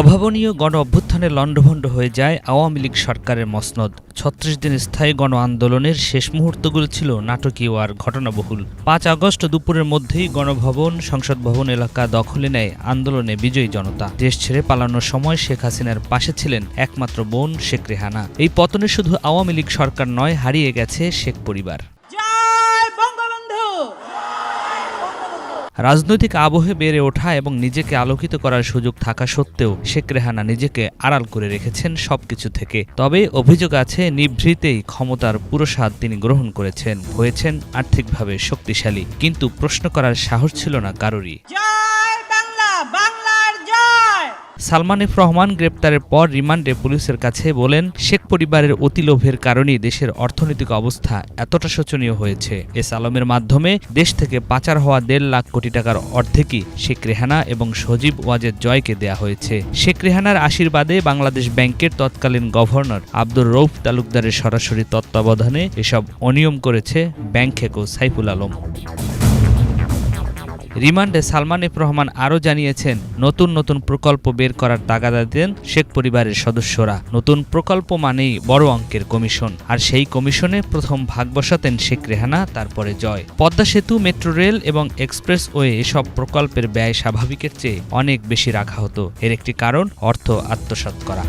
অভাবনীয় গণ অভ্যুত্থানে লণ্ডভণ্ড হয়ে যায় আওয়ামী লীগ সরকারের মসনদ। ছত্রিশ দিন স্থায়ী গণ আন্দোলনের শেষ মুহূর্তগুলো ছিল নাটকীয় আর ঘটনাবহুল। পাঁচ আগস্ট দুপুরের মধ্যেই গণভবন, সংসদ ভবন এলাকা দখলে নেয় আন্দোলনে বিজয়ী জনতা। দেশ ছেড়ে পালানোর সময় শেখ হাসিনার পাশে ছিলেন একমাত্র বোন শেখ রেহানা। এই পতনে শুধু আওয়ামী লীগ সরকার নয়, হারিয়ে গেছে শেখ পরিবার জয় বঙ্গবন্ধু রাজনৈতিক আবহে বেড়ে ওঠা এবং নিজেকে আলোকিত করার সুযোগ থাকা সত্ত্বেও শেখ রেহানা নিজেকে আড়াল করে রেখেছেন সবকিছু থেকে। তবে অভিযোগ আছে, নিভৃতেই ক্ষমতার পুরো স্বাদ তিনি গ্রহণ করেছেন, হয়েছেন আর্থিকভাবে শক্তিশালী। কিন্তু প্রশ্ন করার সাহস ছিল না কারোরই। বাংলা সালমান এফ রহমান গ্রেপ্তারের পর রিমান্ডে পুলিশের কাছে বলেন, শেখ পরিবারের অতি লোভের কারণেই দেশের অর্থনৈতিক অবস্থা এতটা শোচনীয় হয়েছে। এস আলমের মাধ্যমে দেশ থেকে পাচার হওয়া দেড় লাখ কোটি টাকার অর্ধেকই শেখ রেহানা এবং সজীব ওয়াজেদ জয়কে দেয়া হয়েছে। শেখ রেহানার আশীর্বাদে বাংলাদেশ ব্যাংকের তৎকালীন গভর্নর আব্দুর রৌফ তালুকদারের সরাসরি তত্ত্বাবধানে এসব অনিয়ম করেছে ব্যাংক খেকো সাইফুল আলম। রিমান্ডে সালমান এফ রহমান আরও জানিয়েছেন, নতুন নতুন প্রকল্প বের করার তাগাদা দেন শেখ পরিবারের সদস্যরা। নতুন প্রকল্প মানেই বড় অঙ্কের কমিশন। আর সেই কমিশনে প্রথম ভাগ বসাতেন শেখ রেহানা, তারপরে জয়। পদ্মা সেতু, মেট্রো রেল এবং এক্সপ্রেসওয়ে এসব প্রকল্পের ব্যয় স্বাভাবিকের চেয়ে অনেক বেশি রাখা হতো। এর একটি কারণ, অর্থ আত্মসাৎ করা।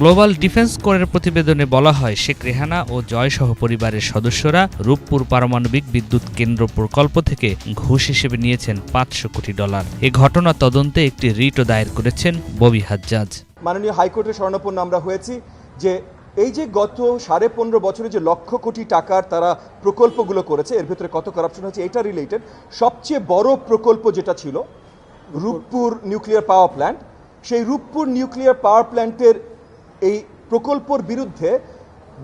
গ্লোবাল ডিফেন্স কোরের প্রতিবেদনে বলা হয়, শেখ রেহানা ও জয় সহ পরিবারের সদস্যরা রূপপুর পারমাণবিক বিদ্যুৎ কেন্দ্র প্রকল্প থেকে ঘুষ হিসেবে নিয়েছেন পাঁচশো কোটি ডলার। এ ঘটনা তদন্তে একটি রিটও দায়ের করেছেন ববি হাজ্জাজ। মাননীয় হাইকোর্টের স্বর্ণপন্ন আমরা হয়েছি যে এই যে গত সাড়ে পনেরো বছরে যে লক্ষ কোটি টাকার তারা প্রকল্পগুলো করেছে, এর ভিতরে কত কারাপশন হয়েছে এটা রিলেটেড সবচেয়ে বড় প্রকল্প যেটা ছিল রূপপুর নিউক্লিয়ার পাওয়ার প্ল্যান্ট সেই রূপপুর নিউক্লিয়ার পাওয়ার প্ল্যান্টের এই প্রকল্পর বিরুদ্ধে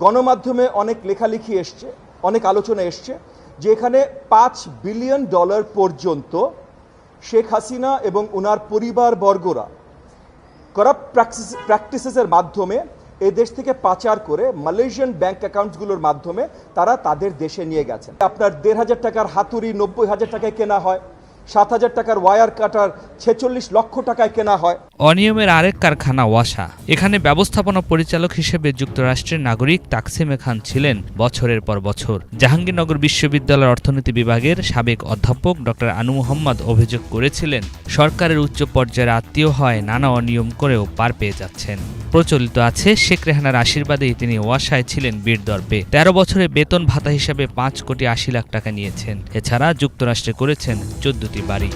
গণমাধ্যমে অনেক লেখালেখি এসছে, অনেক আলোচনা এসছে যে এখানে পাঁচ বিলিয়ন ডলার পর্যন্ত শেখ হাসিনা এবং ওনার পরিবারবর্গরা করাপ্ট প্র্যাকটিস প্র্যাকটিসেসের মাধ্যমে এই দেশ থেকে পাচার করে মালয়েশিয়ান ব্যাংক অ্যাকাউন্টসগুলোর মাধ্যমে তারা তাদের দেশে নিয়ে গেছেন। আপনার দেড় হাজার টাকার হাতুড়ি নব্বই হাজার টাকায় কেনা হয়, সাত হাজার টাকার ওয়ার কাটার ছেচল্লিশ লক্ষ টাকায় কেনা হয়। অনিয়মের আরেক কারখানা ওয়াসা। এখানে ব্যবস্থাপনা পরিচালক হিসেবে যুক্তরাষ্ট্রের নাগরিক তাকসিমে খান ছিলেন বছরের পর বছর। জাহাঙ্গীরনগর বিশ্ববিদ্যালয়ের অর্থনীতি বিভাগের সাবেক অধ্যাপক ডক্টর আনু মোহাম্মদ অভিযোগ করেছিলেন, সরকারের উচ্চ পর্যায়ের আত্মীয় হয় নানা অনিয়ম করেও পার পেয়ে যাচ্ছেন। প্রচলিত আছে, শেখ রেহানার আশীর্বাদেই তিনি ওয়াসায় ছিলেন বীর দর্পে। তেরো বছরে বেতন ভাতা হিসাবে পাঁচ কোটি আশি লাখ টাকা নিয়েছেন। এছাড়া যুক্তরাষ্ট্রে করেছেন চোদ্দটি বাড়ি।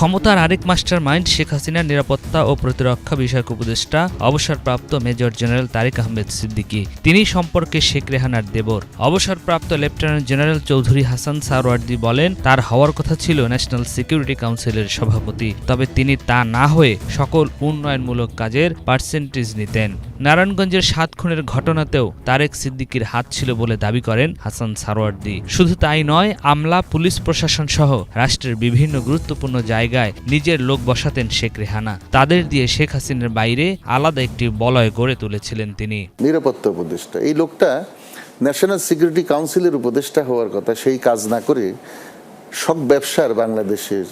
ক্ষমতার আরেক মাস্টার মাইন্ড শেখ হাসিনার নিরাপত্তা ও প্রতিরক্ষা বিষয়ক উপদেষ্টা, অবসরপ্রাপ্ত মেজর জেনারেল তারিক আহমেদ সিদ্দিকী। তিনি সম্পর্কে শেখ রেহানার দেবর। অবসরপ্রাপ্ত লেফটেন্যান্ট জেনারেল চৌধুরী হাসান সারওয়ার্দি বলেন, তার হওয়ার কথা ছিল ন্যাশনাল সিকিউরিটি কাউন্সিলের সভাপতি, তবে তিনি তা না হয়ে সকল উন্নয়নমূলক কাজের পার্সেন্টেজ নিতেন। নারায়ণগঞ্জের সাত খুনের ঘটনাতেও তারেক সিদ্দিকীর হাত ছিল বলে দাবি করেন হাসান সারওয়ার্দি। শুধু তাই নয়, আমলা, পুলিশ প্রশাসন সহ রাষ্ট্রের বিভিন্ন গুরুত্বপূর্ণ জায়গায় নিজের লোক বসাতেন শেখ রেহানা। তাদের দিয়ে শেখ হাসিনার বাইরে আলাদা একটি বলয় গড়ে তুলেছিলেন তিনি। নিরাপত্তা উপদেষ্টা। এই লোকটা ন্যাশনাল সিকিউরিটি কাউন্সিলের উপদেষ্টা হওয়ার কথা, সেই কাজ না করে সব ব্যবসার বাংলাদেশের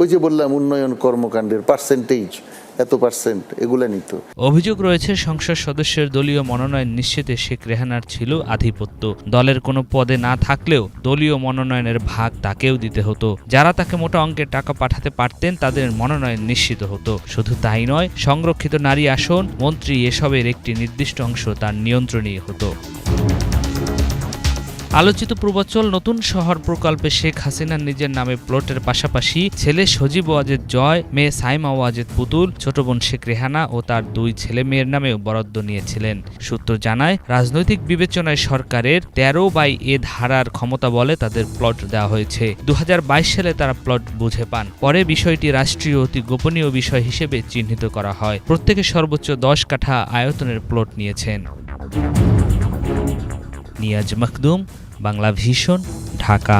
ওই যে বললাম, উন্নয়ন কর্মকাণ্ডের পার্সেন্টেজ এত পার্সেন্ট এগুলা নিত। অভিযোগ রয়েছে, সংসদ সদস্যের দলীয় মনোনয়ন নিশ্চিতে শেখ রেহানার ছিল আধিপত্য। দলের কোনো পদে না থাকলেও দলীয় মনোনয়নের ভাগ তাকেও দিতে হতো। যারা তাকে মোটা অঙ্কের টাকা পাঠাতে পারতেন, তাদের মনোনয়ন নিশ্চিত হতো। শুধু তাই নয়, সংরক্ষিত নারী আসন, মন্ত্রী এসবের একটি নির্দিষ্ট অংশ তার নিয়ন্ত্রণেই হতো। আলোচিত পূর্বাচল, নতুন শহর প্রকল্পে শেখ হাসিনার নিজের নামে প্লটের পাশাপাশি ছেলে সজীব ওয়াজেদ জয়, মেয়ে সাইমা ওয়াজেদ পুতুল, ছোট বোন শেখ রেহানা ও তার দুই ছেলে মেয়ের নামেও বরাদ্দ নিয়েছিলেন। সূত্র জানায়, রাজনৈতিক বিবেচনায় সরকারের তেরো বাই এ ধারার ক্ষমতা বলে তাদের প্লট দেওয়া হয়েছে। দু হাজার বাইশ সালে তারা প্লট বুঝে পান। পরে বিষয়টি রাষ্ট্রীয় অতি গোপনীয় বিষয় হিসেবে চিহ্নিত করা হয়। প্রত্যেকে সর্বোচ্চ দশ কাঠা আয়তনের প্লট নিয়েছেন। নিয়াজ মখদুম বাংলা ভীষণ ঢাকা।